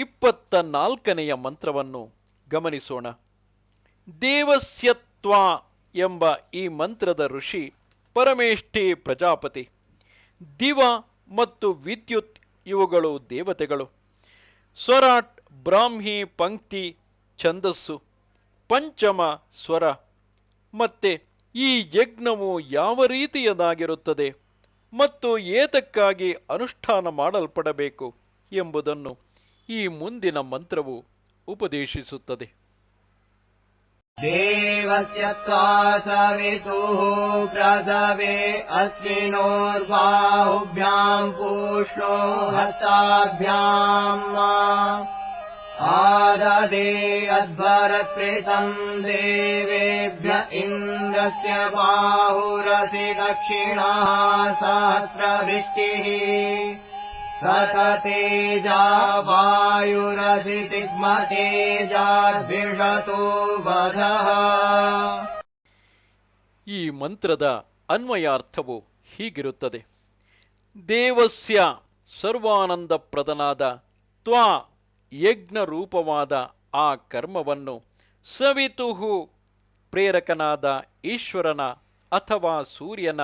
ಇಪ್ಪತ್ತ ನಾಲ್ಕನೆಯ ಮಂತ್ರವನ್ನು ಗಮನಿಸೋಣ. ದೇವಸ್ಯತ್ವ ಎಂಬ ಈ ಮಂತ್ರದ ಋಷಿ ಪರಮೇಷ್ಠಿ ಪ್ರಜಾಪತಿ, ದಿವ ಮತ್ತು ವಿದ್ಯುತ್ ಇವುಗಳು ದೇವತೆಗಳು. ಸ್ವರಾಟ್, ಬ್ರಾಹ್ಮಿ, ಪಂಕ್ತಿ, ಛಂದಸ್ಸು, ಪಂಚಮ ಸ್ವರ. ಮತ್ತೆ ಈ ಯಜ್ಞವು ಯಾವ ರೀತಿಯದಾಗಿರುತ್ತದೆ ಮತ್ತು ಏತಕ್ಕಾಗಿ ಅನುಷ್ಠಾನ ಮಾಡಲ್ಪಡಬೇಕು ಎಂಬುದನ್ನು ಈ ಮುಂದಿನ ಮಂತ್ರವು ಉಪದೇಶಿಸುತ್ತದೆ देवस्य त्वा सवितुः प्रसवे अस्मिनोर्बाहुभ्याम् पूष्णो हस्ताभ्याम् आददे अध्वरत्रितम् देवेभ्य इन्द्रस्य बाहुरसि दक्षिणः सहस्रवृष्टिः सततेजा वायुरसि तिग्मतेजाद्विषतो वधः ಈ ಮಂತ್ರದ ಅನ್ವಯಾರ್ಥವು ಹೀಗಿರುತ್ತದೆ ದೇವಸ್ಯ ಸರ್ವಾನಂದಪ್ರದನಾದ ತ್ವಾ ಯಜ್ಞ ರೂಪವಾದ ಆ ಕರ್ಮವನ್ನು ಸವಿತುಹು ಪ್ರೇರಕನಾದ ಈಶ್ವರನ ಅಥವಾ ಸೂರ್ಯನ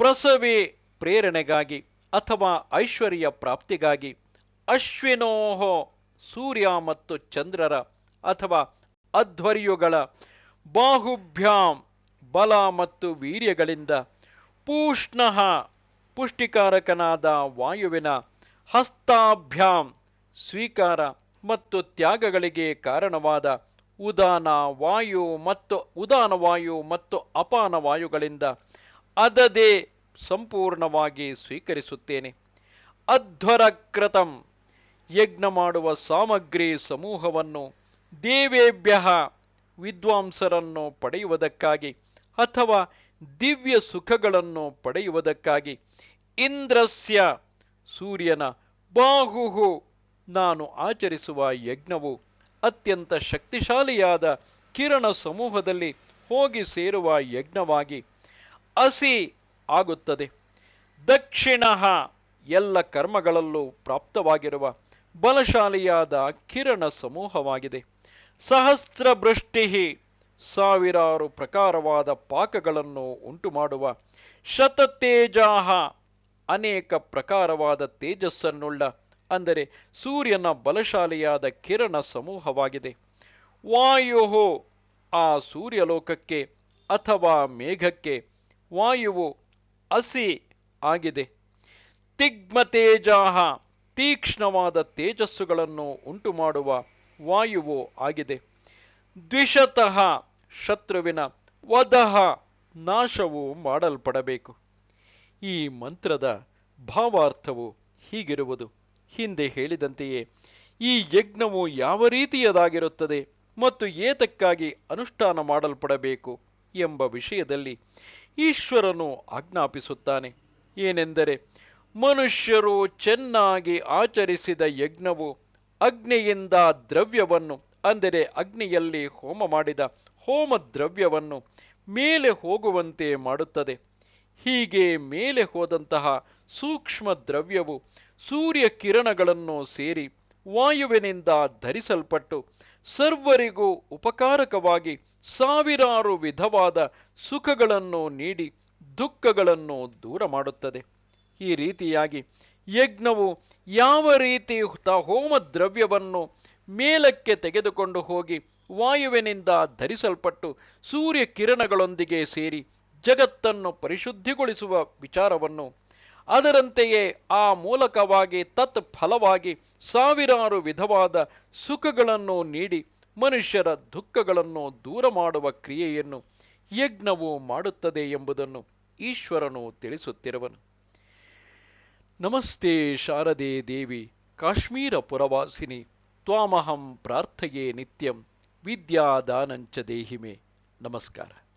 ಪ್ರಸವೇ ಪ್ರೇರಣೆಗಾಗಿ ಅಥವಾ ಐಶ್ವರ್ಯ ಪ್ರಾಪ್ತಿಗಾಗಿ ಅಶ್ವಿನೋಹೋ ಸೂರ್ಯ ಮತ್ತು ಚಂದ್ರರ ಅಥವಾ ಅಧ್ವರ್ಯುಗಳ ಬಾಹುಭ್ಯಾಂ ಬಲ ಮತ್ತು ವೀರ್ಯಗಳಿಂದ ಪೂಷ್ಣಃ ಪುಷ್ಟಿಕಾರಕನಾದ ವಾಯುವಿನ ಹಸ್ತಾಭ್ಯಾಂ ಸ್ವೀಕಾರ ಮತ್ತು ತ್ಯಾಗಗಳಿಗೆ ಕಾರಣವಾದ ಉದಾನ ವಾಯು ಮತ್ತು ಉದಾನ ವಾಯು ಮತ್ತು ಅಪಾನ ವಾಯುಗಳಿಂದ ಅದದೇ ಸಂಪೂರ್ಣವಾಗಿ ಸ್ವೀಕರಿಸುತ್ತೇನೆ. ಅಧ್ವರಕೃತಂ ಯಜ್ಞ ಮಾಡುವ ಸಾಮಗ್ರಿ ಸಮೂಹವನ್ನು ದೇವೇಭ್ಯ ವಿದ್ವಾಂಸರನ್ನು ಪಡೆಯುವುದಕ್ಕಾಗಿ ಅಥವಾ ದಿವ್ಯ ಸುಖಗಳನ್ನು ಪಡೆಯುವುದಕ್ಕಾಗಿ ಇಂದ್ರಸ್ಯ ಸೂರ್ಯನ ಬಾಹುಹು ನಾನು ಆಚರಿಸುವ ಯಜ್ಞವು ಅತ್ಯಂತ ಶಕ್ತಿಶಾಲಿಯಾದ ಕಿರಣ ಸಮೂಹದಲ್ಲಿ ಹೋಗಿ ಸೇರುವ ಯಜ್ಞವಾಗಿ ಅಸಿ ಆಗುತ್ತದೆ. ದಕ್ಷಿಣ ಎಲ್ಲ ಕರ್ಮಗಳಲ್ಲೂ ಪ್ರಾಪ್ತವಾಗಿರುವ ಬಲಶಾಲಿಯಾದ ಕಿರಣ ಸಮೂಹವಾಗಿದೆ. ಸಹಸ್ರ ಬೃಷ್ಟಿಹಿ ಸಾವಿರಾರು ಪ್ರಕಾರವಾದ ಪಾಕಗಳನ್ನು ಉಂಟುಮಾಡುವ ಶತತೇಜಾಹ ಅನೇಕ ಪ್ರಕಾರವಾದ ತೇಜಸ್ಸನ್ನುಳ್ಳ, ಅಂದರೆ ಸೂರ್ಯನ ಬಲಶಾಲಿಯಾದ ಕಿರಣ ಸಮೂಹವಾಗಿದೆ. ವಾಯು ಆ ಸೂರ್ಯಲೋಕಕ್ಕೆ ಅಥವಾ ಮೇಘಕ್ಕೆ ವಾಯುವು ಅಸಿ ಆಗಿದೆ. ತಿಗ್ಮತೇಜಾಹ, ತೀಕ್ಷ್ಣವಾದ ತೇಜಸ್ಸುಗಳನ್ನು ಉಂಟು ಮಾಡುವ ವಾಯುವು ಆಗಿದೆ. ದ್ವಿಷತಃ ಶತ್ರುವಿನ ವಧಃ ನಾಶವು ಮಾಡಲ್ಪಡಬೇಕು. ಈ ಮಂತ್ರದ ಭಾವಾರ್ಥವು ಹೀಗಿರುವುದು. ಹಿಂದೆ ಹೇಳಿದಂತೆಯೇ, ಈ ಯಜ್ಞವು ಯಾವ ರೀತಿಯದಾಗಿರುತ್ತದೆ ಮತ್ತು ಏತಕ್ಕಾಗಿ ಅನುಷ್ಠಾನ ಮಾಡಲ್ಪಡಬೇಕು? ಎಂಬ ವಿಷಯದಲ್ಲಿ ಈಶ್ವರನು ಆಜ್ಞಾಪಿಸುತ್ತಾನೆ. ಏನೆಂದರೆ, ಮನುಷ್ಯರು ಚೆನ್ನಾಗಿ ಆಚರಿಸಿದ ಯಜ್ಞವು ಅಗ್ನಿಯಿಂದ ದ್ರವ್ಯವನ್ನು, ಅಂದರೆ ಅಗ್ನಿಯಲ್ಲಿ ಹೋಮ ಮಾಡಿದ ಹೋಮ ದ್ರವ್ಯವನ್ನು ಮೇಲೆ ಹೋಗುವಂತೆ ಮಾಡುತ್ತದೆ. ಹೀಗೆ ಮೇಲೆ ಹೋದಂತಹ ಸೂಕ್ಷ್ಮ ದ್ರವ್ಯವು ಸೂರ್ಯ ಕಿರಣಗಳನ್ನು ಸೇರಿ ವಾಯುವಿನಿಂದ ಧರಿಸಲ್ಪಟ್ಟು ಸರ್ವರಿಗೂ ಉಪಕಾರಕವಾಗಿ ಸಾವಿರಾರು ವಿಧವಾದ ಸುಖಗಳನ್ನು ನೀಡಿ ದುಃಖಗಳನ್ನು ದೂರ ಮಾಡುತ್ತದೆ. ಈ ರೀತಿಯಾಗಿ ಯಜ್ಞವು ಯಾವ ರೀತಿ ಹೋಮ ದ್ರವ್ಯವನ್ನು ಮೇಲಕ್ಕೆ ತೆಗೆದುಕೊಂಡು ಹೋಗಿ ವಾಯುವಿನಿಂದ ಧರಿಸಲ್ಪಟ್ಟು ಸೂರ್ಯ ಕಿರಣಗಳೊಂದಿಗೆ ಸೇರಿ ಜಗತ್ತನ್ನು ಪರಿಶುದ್ಧಿಗೊಳಿಸುವ ವಿಚಾರವನ್ನು ಅದರಂತೆಯೇ ಆ ಮೂಲಕವಾಗಿ ತತ್ ಫಲವಾಗಿ ಸಾವಿರಾರು ವಿಧವಾದ ಸುಖಗಳನ್ನು ನೀಡಿ ಮನುಷ್ಯರ ದುಃಖಗಳನ್ನು ದೂರ ಮಾಡುವ ಕ್ರಿಯೆಯನ್ನು ಯಜ್ಞವು ಮಾಡುತ್ತದೆ ಎಂಬುದನ್ನು ಈಶ್ವರನು ತಿಳಿಸುತ್ತಿರುವನು. ನಮಸ್ತೆ ಶಾರದೆ ದೇವಿ, ಕಾಶ್ಮೀರ ಪುರವಾಸಿನಿ, ತ್ವಾಮಹಂ ಪ್ರಾರ್ಥಯೇ ನಿತ್ಯಂ, ವಿದ್ಯಾದಾನಂಚ ದೇಹಿಮೆ. ನಮಸ್ಕಾರ.